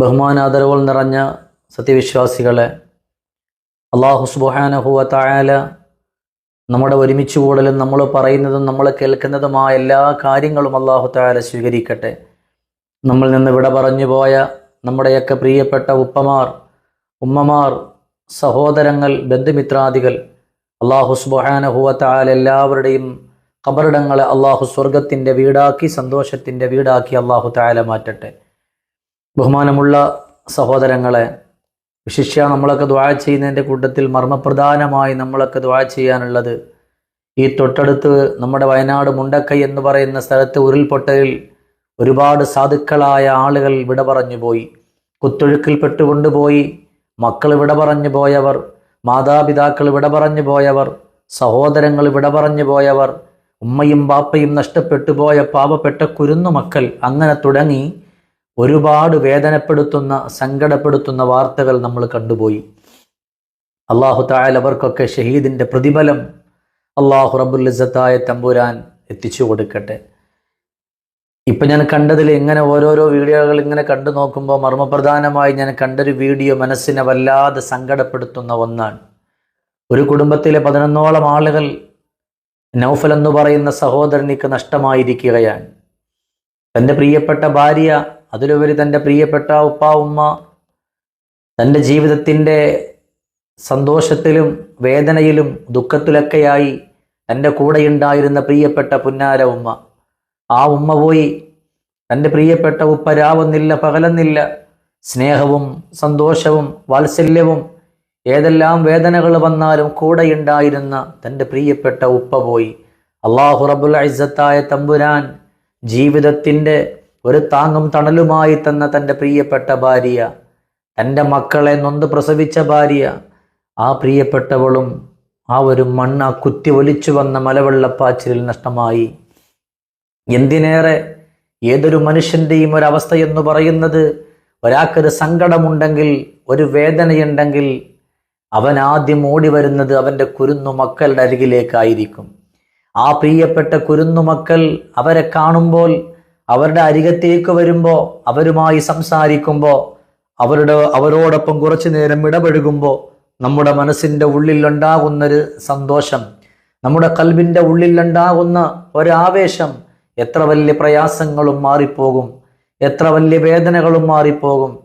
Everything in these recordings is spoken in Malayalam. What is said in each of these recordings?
ബഹുമാനാദരവുകൾ നിറഞ്ഞ സത്യവിശ്വാസികളെ അള്ളാഹു സുബാനഹുവ തായാല നമ്മുടെ ഒരുമിച്ച് കൂടലും നമ്മൾ പറയുന്നതും നമ്മൾ കേൾക്കുന്നതുമായ എല്ലാ കാര്യങ്ങളും അള്ളാഹു തായാല സ്വീകരിക്കട്ടെ. നമ്മൾ നിന്ന് വിട പറഞ്ഞു പോയ നമ്മുടെയൊക്കെ പ്രിയപ്പെട്ട ഉപ്പമാർ ഉമ്മമാർ സഹോദരങ്ങൾ ബന്ധുമിത്രാദികൾ അള്ളാഹു സുബാനഹുവ തായാല എല്ലാവരുടെയും കബറിടങ്ങളെ അള്ളാഹു സ്വർഗത്തിന്റെ വീടാക്കി സന്തോഷത്തിന്റെ വീടാക്കി അള്ളാഹു തായാല മാറ്റട്ടെ. ബഹുമാനമുള്ള സഹോദരങ്ങളെ വിശിഷ്യ നമ്മളൊക്കെ ദ്വാ ചെയ്യുന്നതിന്റെ കൂട്ടത്തിൽ മർമ്മപ്രധാനമായി നമ്മളൊക്കെ ദ്വാ ചെയ്യാനുള്ളത് ഈ തൊട്ടടുത്ത് നമ്മുടെ വയനാട് മുണ്ടക്കൈ എന്ന് പറയുന്ന സ്ഥലത്ത് ഉരുൾപൊട്ടലിൽ ഒരുപാട് സാധുക്കളായ ആളുകൾ വിട പറഞ്ഞു പോയി. കുത്തൊഴുക്കിൽ പെട്ടുകൊണ്ടുപോയി മക്കൾ വിട പറഞ്ഞു പോയവർ മാതാപിതാക്കൾ വിട പറഞ്ഞു പോയവർ സഹോദരങ്ങൾ വിട പറഞ്ഞു പോയവർ ഉമ്മയും ബാപ്പയും നഷ്ടപ്പെട്ടു പോയ പാവപ്പെട്ട കുരുന്നു മക്കൾ അങ്ങനെ തുടങ്ങി ഒരുപാട് വേദനപ്പെടുത്തുന്ന സങ്കടപ്പെടുത്തുന്ന വാർത്തകൾ നമ്മൾ കണ്ടുപോയി. അള്ളാഹു തായാൽ അവർക്കൊക്കെ ഷഹീദിന്റെ പ്രതിഫലം അള്ളാഹു റബ്ബുൽ ഇസ്സത്തായ തമ്പുരാൻ എത്തിച്ചു കൊടുക്കട്ടെ. ഇപ്പം ഞാൻ കണ്ടതിൽ ഇങ്ങനെ ഓരോരോ വീഡിയോകൾ ഇങ്ങനെ കണ്ടു നോക്കുമ്പോൾ മർമ്മപ്രധാനമായി ഞാൻ കണ്ടൊരു വീഡിയോ മനസ്സിനെ വല്ലാതെ സങ്കടപ്പെടുത്തുന്ന ഒന്നാണ്. ഒരു കുടുംബത്തിലെ പതിനൊന്നോളം ആളുകൾ നൗഫൽ എന്ന് പറയുന്ന സഹോദരനിക്ക് നഷ്ടമായിരിക്കുകയാണ്. തന്റെ പ്രിയപ്പെട്ട ഭാര്യ അതിലുപരി തന്റെ പ്രിയപ്പെട്ട ഉപ്പ ഉമ്മ തന്റെ ജീവിതത്തിന്റെ സന്തോഷത്തിലും വേദനയിലും ദുഃഖത്തിലൊക്കെയായി തന്റെ കൂടെയുണ്ടായിരുന്ന പ്രിയപ്പെട്ട പുന്നാര ഉമ്മ. ആ ഉമ്മ പോയി തന്റെ പ്രിയപ്പെട്ട ഉപ്പ രാവുന്നില്ല പകലെന്നില്ല. സ്നേഹവും സന്തോഷവും വാത്സല്യവും ഏതെല്ലാം വേദനകൾ വന്നാലും കൂടെയുണ്ടായിരുന്ന തന്റെ പ്രിയപ്പെട്ട ഉപ്പ പോയി. അള്ളാഹു റബുൽ ഇസ്സത്തായ തമ്പുരാൻ ജീവിതത്തിന്റെ ഒരു താങ്ങും തണലുമായി തന്ന തന്റെ പ്രിയപ്പെട്ട ഭാര്യ തന്റെ മക്കളെ നൊന്ത് പ്രസവിച്ച ഭാര്യ ആ പ്രിയപ്പെട്ടവളും ആ ഒരു മണ്ണ കുത്തി ഒലിച്ചു വന്ന മലവെള്ളപ്പാച്ചിലിൽ നഷ്ടമായി. എന്തിനേറെ ഏതൊരു മനുഷ്യന്റെയും ഒരവസ്ഥ എന്ന് പറയുന്നത് ഒരാൾക്കൊരു സങ്കടമുണ്ടെങ്കിൽ ഒരു വേദനയുണ്ടെങ്കിൽ അവൻ ആദ്യം ഓടി വരുന്നത് അവന്റെ കുരുന്നു മക്കളുടെ അരികിലേക്കായിരിക്കും. ആ പ്രിയപ്പെട്ട കുരുന്നു മക്കൾ അവരെ കാണുമ്പോൾ അവരുടെ അരികത്തേക്ക് വരുമ്പോൾ അവരുമായി സംസാരിക്കുമ്പോൾ അവരുടെ അവരോടൊപ്പം കുറച്ചു നേരം ഇടപഴകുമ്പോൾ നമ്മുടെ മനസ്സിന്റെ ഉള്ളിലുണ്ടാകുന്നൊരു സന്തോഷം നമ്മുടെ കൽവിന്റെ ഉള്ളിലുണ്ടാകുന്ന ഒരാവേശം എത്ര വലിയ പ്രയാസങ്ങളും മാറിപ്പോകും എത്ര വലിയ വേദനകളും മാറിപ്പോകും.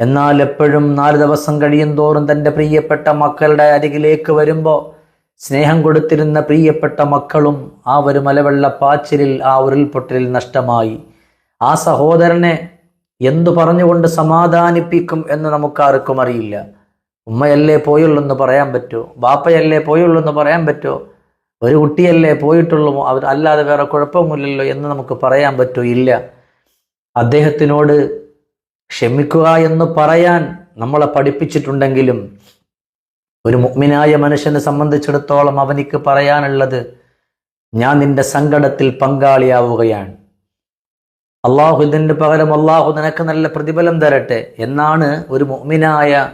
എന്നാൽ എപ്പോഴും നാല് ദിവസം കഴിയും തോറും തന്റെ പ്രിയപ്പെട്ട മക്കളുടെ അരികിലേക്ക് വരുമ്പോൾ സ്നേഹം കൊടുത്തിരുന്ന പ്രിയപ്പെട്ട മക്കളും ആ ഒരു മലവെള്ള പാച്ചിലിൽ ആ ഉരുൾപൊട്ടലിൽ നഷ്ടമായി. ആ സഹോദരനെ എന്തു പറഞ്ഞുകൊണ്ട് സമാധാനിപ്പിക്കും എന്ന് നമുക്കാർക്കും അറിയില്ല. ഉമ്മയല്ലേ പോയുള്ളൂ എന്ന് പറയാൻ പറ്റുമോ? ബാപ്പയല്ലേ പോയുള്ളൂ എന്ന് പറയാൻ പറ്റുമോ? ഒരു കുട്ടിയല്ലേ പോയിട്ടുള്ളൂ? അവർ അല്ലാതെ വേറെ കുഴപ്പമൊന്നുമില്ലല്ലോ എന്ന് നമുക്ക് പറയാൻ പറ്റുമോ? ഇല്ല. അദ്ദേഹത്തിനോട് ക്ഷമിക്കുക എന്ന് പറയാൻ നമ്മളെ പഠിപ്പിച്ചിട്ടുണ്ടെങ്കിലും ഒരു മുഗ്മിനായ മനുഷ്യനെ സംബന്ധിച്ചിടത്തോളം അവനിക്ക് പറയാനുള്ളത് ഞാൻ നിന്റെ സങ്കടത്തിൽ പങ്കാളിയാവുകയാണ്. അള്ളാഹു ഇതിന്റെ പകരം അള്ളാഹു നിനക്ക് നല്ല പ്രതിഫലം തരട്ടെ എന്നാണ് ഒരു മുഗ്മിനായ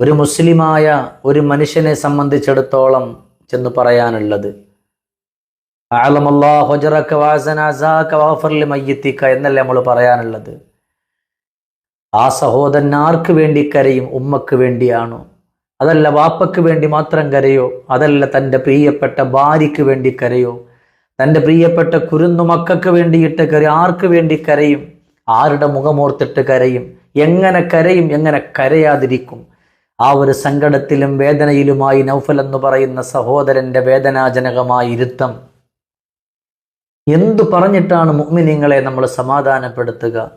ഒരു മുസ്ലിമായ ഒരു മനുഷ്യനെ സംബന്ധിച്ചിടത്തോളം ചെന്ന് പറയാനുള്ളത്. എന്നല്ലേ നമ്മൾ പറയാനുള്ളത്. ആ സഹോദരൻ ആർക്ക് വേണ്ടി കരയും? ഉമ്മക്ക് വേണ്ടിയാണോ? അതല്ല വാപ്പയ്ക്ക് വേണ്ടി മാത്രം കരയോ അതല്ല തന്റെ പ്രിയപ്പെട്ട ഭാര്യയ്ക്ക് വേണ്ടി കരയോ. തന്റെ പ്രിയപ്പെട്ട കുരുന്നു മക്കൾക്ക് വേണ്ടിയിട്ട് കരയും ആർക്ക് വേണ്ടി കരയും? ആരുടെ മുഖമോർത്തിട്ട് കരയും? എങ്ങനെ കരയും? എങ്ങനെ കരയാതിരിക്കും? ആ ഒരു സങ്കടത്തിലും വേദനയിലുമായി നൗഫൽ എന്ന് പറയുന്ന സഹോദരന്റെ വേദനാജനകമായ ഇരുത്തം. എന്തു പറഞ്ഞിട്ടാണ് മുഅ്മിനീങ്ങളെ നമ്മൾ സമാധാനപ്പെടുത്തുക?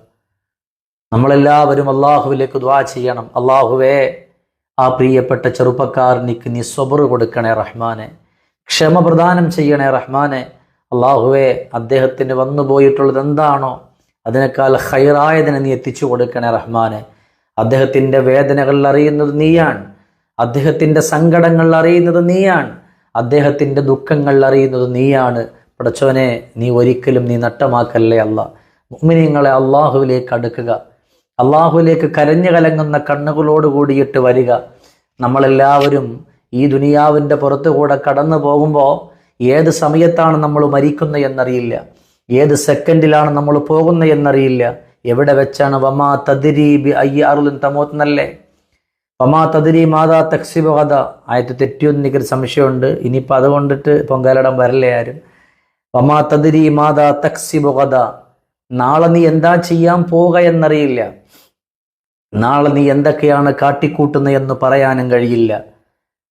നമ്മളെല്ലാവരും അള്ളാഹുവിലേക്ക് ദ്വാ ചെയ്യണം. അള്ളാഹുവേ ആ പ്രിയപ്പെട്ട ചെറുപ്പക്കാരനിക്ക് നീ സ്വബറ് കൊടുക്കണേ റഹ്മാനെ. ക്ഷമ പ്രദാനം ചെയ്യണേ റഹ്മാനെ. അള്ളാഹുവെ അദ്ദേഹത്തിന് വന്നു പോയിട്ടുള്ളത് എന്താണോ അതിനേക്കാൾ ഹൈറായതിനെ നീ എത്തിച്ചു കൊടുക്കണേ റഹ്മാനെ. അദ്ദേഹത്തിന്റെ വേദനകൾ അറിയുന്നത് നീയാണ്. അദ്ദേഹത്തിന്റെ സങ്കടങ്ങൾ അറിയുന്നത് നീയാണ്. അദ്ദേഹത്തിന്റെ ദുഃഖങ്ങൾ അറിയുന്നത് നീയാണ്. പടച്ചവനെ നീ ഒരിക്കലും നീ നട്ടമാക്കല്ലേ അല്ല മുഅ്മിനീങ്ങളെ അള്ളാഹുവിലേക്ക് അടുക്കുക. അള്ളാഹുവിലേക്ക് കരഞ്ഞു കലങ്ങുന്ന കണ്ണുകളോട് കൂടിയിട്ട് വരിക. നമ്മളെല്ലാവരും ഈ ദുനിയാവിന്റെ പുറത്തുകൂടെ കടന്നു പോകുമ്പോൾ ഏത് സമയത്താണ് നമ്മൾ മരിക്കുന്നത് എന്നറിയില്ല. ഏത് സെക്കൻഡിലാണ് നമ്മൾ പോകുന്നത് എന്നറിയില്ല. എവിടെ വെച്ചാണ്? വമാ തദിരി ബി അയ്യ അറുലും തമോത്ത് വമാ തദിരി മാതാ തക്സിബ് കഥ ആയത്ത് തെറ്റിയൊന്നും എനിക്കൊരു സംശയമുണ്ട്. ഇനിയിപ്പോൾ അതുകൊണ്ടിട്ട് പൊങ്കാലടം വരല്ലേ ആരും? വമാ തദിരി മാതാ തക്സിബ് കഥ നാളെ നീ എന്താ ചെയ്യാൻ പോവുക എന്നറിയില്ല. നാളെ നീ എന്തൊക്കെയാണ് കാട്ടിക്കൂട്ടുന്നത് എന്ന് പറയാനും കഴിയില്ല.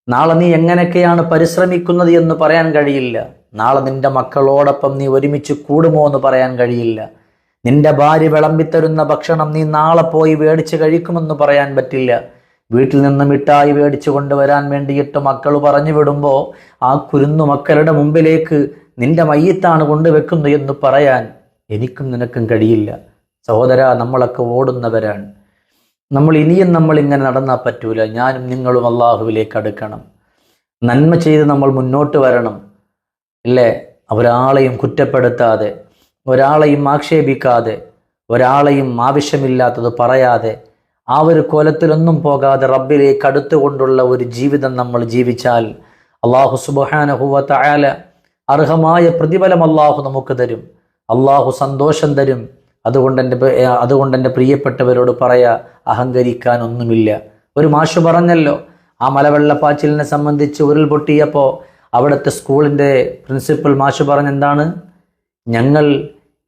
നാളെ നീ എങ്ങനെയൊക്കെയാണ് പരിശ്രമിക്കുന്നത് എന്ന് പറയാൻ കഴിയില്ല. നാളെ നിന്റെ മക്കളോടൊപ്പം നീ ഒരുമിച്ച് കൂടുമോ എന്ന് പറയാൻ കഴിയില്ല. നിന്റെ ഭാര്യ വിളമ്പിത്തരുന്ന ഭക്ഷണം നീ നാളെ പോയി മേടിച്ച് കഴിക്കുമെന്ന് പറയാൻ പറ്റില്ല. വീട്ടിൽ നിന്ന് മിഠായി മേടിച്ചു കൊണ്ടുവരാൻ വേണ്ടിയിട്ട് മക്കൾ പറഞ്ഞു വിടുമ്പോൾ ആ കുരുന്നു മക്കളുടെ മുമ്പിലേക്ക് നിന്റെ മയ്യത്താണ് കൊണ്ടുവെക്കുന്നു എന്ന് പറയാൻ എനിക്കും നിനക്കും കഴിയില്ല. സഹോദര നമ്മളൊക്കെ ഓടുന്നവരാണ്. നമ്മൾ ഇനിയും നമ്മൾ ഇങ്ങനെ നടന്നാൽ പറ്റൂല. ഞാനും നിങ്ങളും അള്ളാഹുവിലേക്ക് അടുക്കണം. നന്മ ചെയ്ത് നമ്മൾ മുന്നോട്ട് വരണം. ഇല്ലേ? ഒരാളെയും കുറ്റപ്പെടുത്താതെ ഒരാളെയും ആക്ഷേപിക്കാതെ ഒരാളെയും ആവശ്യമില്ലാത്തത് പറയാതെ ആ ഒരു കോലത്തിലൊന്നും പോകാതെ റബ്ബിലേക്ക് അടുത്തുകൊണ്ടുള്ള ഒരു ജീവിതം നമ്മൾ ജീവിച്ചാൽ അള്ളാഹു സുബാനഹുവ തയാല അർഹമായ പ്രതിഫലം അള്ളാഹു നമുക്ക് തരും. അള്ളാഹു സന്തോഷം തരും. അതുകൊണ്ട് എന്റെ അതുകൊണ്ട് എന്റെ പ്രിയപ്പെട്ടവരോട് പറയാ അഹങ്കരിക്കാനൊന്നുമില്ല. ഒരു മാഷ് പറഞ്ഞല്ലോ ആ മലവെള്ളപ്പാച്ചിലിനെ സംബന്ധിച്ച് ഉരുൾപൊട്ടിയപ്പോൾ അവിടുത്തെ സ്കൂളിന്റെ പ്രിൻസിപ്പൽ മാഷ് പറഞ്ഞെന്താണ്? ഞങ്ങൾ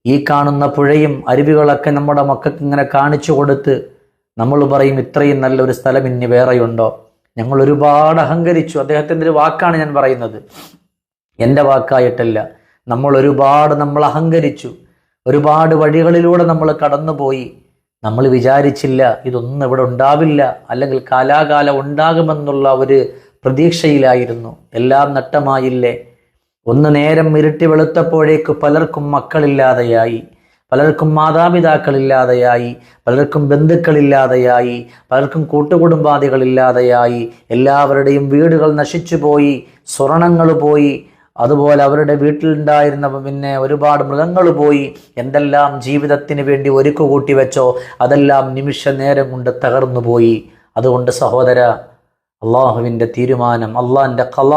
ഈ കാണുന്ന പുഴയും അരുവികളൊക്കെ നമ്മുടെ മക്കൾക്ക് ഇങ്ങനെ കാണിച്ചു കൊടുത്ത് നമ്മൾ പറയും ഇത്രയും നല്ലൊരു സ്ഥലം ഇനി വേറെയുണ്ടോ? ഞങ്ങൾ ഒരുപാട് അഹങ്കരിച്ചു. അദ്ദേഹത്തിന്റെ ഒരു വാക്കാണ് ഞാൻ പറയുന്നത്. എന്റെ വാക്കായിട്ടല്ല നമ്മൾ ഒരുപാട് നമ്മൾ അഹങ്കരിച്ചു. ഒരുപാട് വഴികളിലൂടെ നമ്മൾ കടന്നുപോയി. നമ്മൾ വിചാരിച്ചില്ല ഇതൊന്നും ഇവിടെ ഉണ്ടാവില്ല അല്ലെങ്കിൽ കാലാകാലം ഉണ്ടാകുമെന്നുള്ള ഒരു പ്രതീക്ഷയിലായിരുന്നു. എല്ലാം നട്ടമായില്ലേ ഒന്ന് നേരം ഇരുട്ടി വെളുത്തപ്പോഴേക്ക് പലർക്കും മക്കളില്ലാതെയായി പലർക്കും മാതാപിതാക്കളില്ലാതെയായി പലർക്കും ബന്ധുക്കളില്ലാതെയായി പലർക്കും കൂട്ടുകുടുംബാദികളില്ലാതെയായി എല്ലാവരുടെയും വീടുകൾ നശിച്ചുപോയി സ്വർണങ്ങൾ പോയി അതുപോലെ അവരുടെ വീട്ടിലുണ്ടായിരുന്ന പിന്നെ ഒരുപാട് മൃഗങ്ങൾ പോയി എന്തെല്ലാം ജീവിതത്തിന് വേണ്ടി ഒരുക്കു കൂട്ടി വെച്ചോ അതെല്ലാം നിമിഷ നേരം കൊണ്ട് തകർന്നു പോയി. അതുകൊണ്ട് സഹോദര അള്ളാഹുവിന്റെ തീരുമാനം അള്ളാഹിന്റെ കല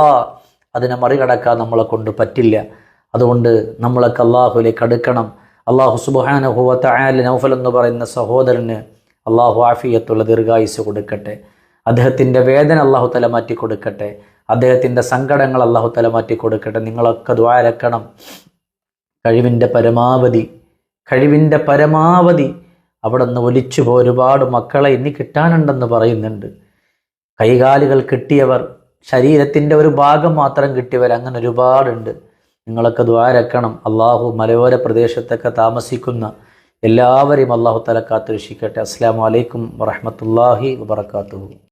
അതിനെ മറികടക്കാൻ നമ്മളെ കൊണ്ട് പറ്റില്ല. അതുകൊണ്ട് നമ്മളൊക്കെ അള്ളാഹുലേക്ക് അടുക്കണം. അള്ളാഹു സുബാനുഭവത്ത ആൽ നൗഫൽ എന്ന് പറയുന്ന സഹോദരന് അള്ളാഹു ആഫിയത്തുള്ള ദീർഘായുസ് കൊടുക്കട്ടെ. അദ്ദേഹത്തിന്റെ വേദന അള്ളാഹു തല മാറ്റി കൊടുക്കട്ടെ അദ്ദേഹത്തിന്റെ സങ്കടങ്ങൾ അള്ളാഹു തല മാറ്റി കൊടുക്കട്ടെ. നിങ്ങളൊക്കെ ദ്വാരക്കണം കഴിവിന്റെ പരമാവധി കഴിവിന്റെ പരമാവധി അവിടെ നിന്ന് ഒലിച്ചു പോ ഒരുപാട് മക്കളെ ഇനി കിട്ടാനുണ്ടെന്ന് പറയുന്നുണ്ട്. കൈകാലുകൾ കിട്ടിയവർ ശരീരത്തിന്റെ ഒരു ഭാഗം മാത്രം കിട്ടിയവർ അങ്ങനെ ഒരുപാടുണ്ട്. നിങ്ങളൊക്കെ ദ്വാരക്കണം അള്ളാഹു മലയോര പ്രദേശത്തൊക്കെ താമസിക്കുന്ന എല്ലാവരെയും അള്ളാഹു തല കാത്തുരക്ഷിക്കട്ടെ. അസ്സാം വലൈക്കും വറഹമത്തല്ലാഹി വാത്തു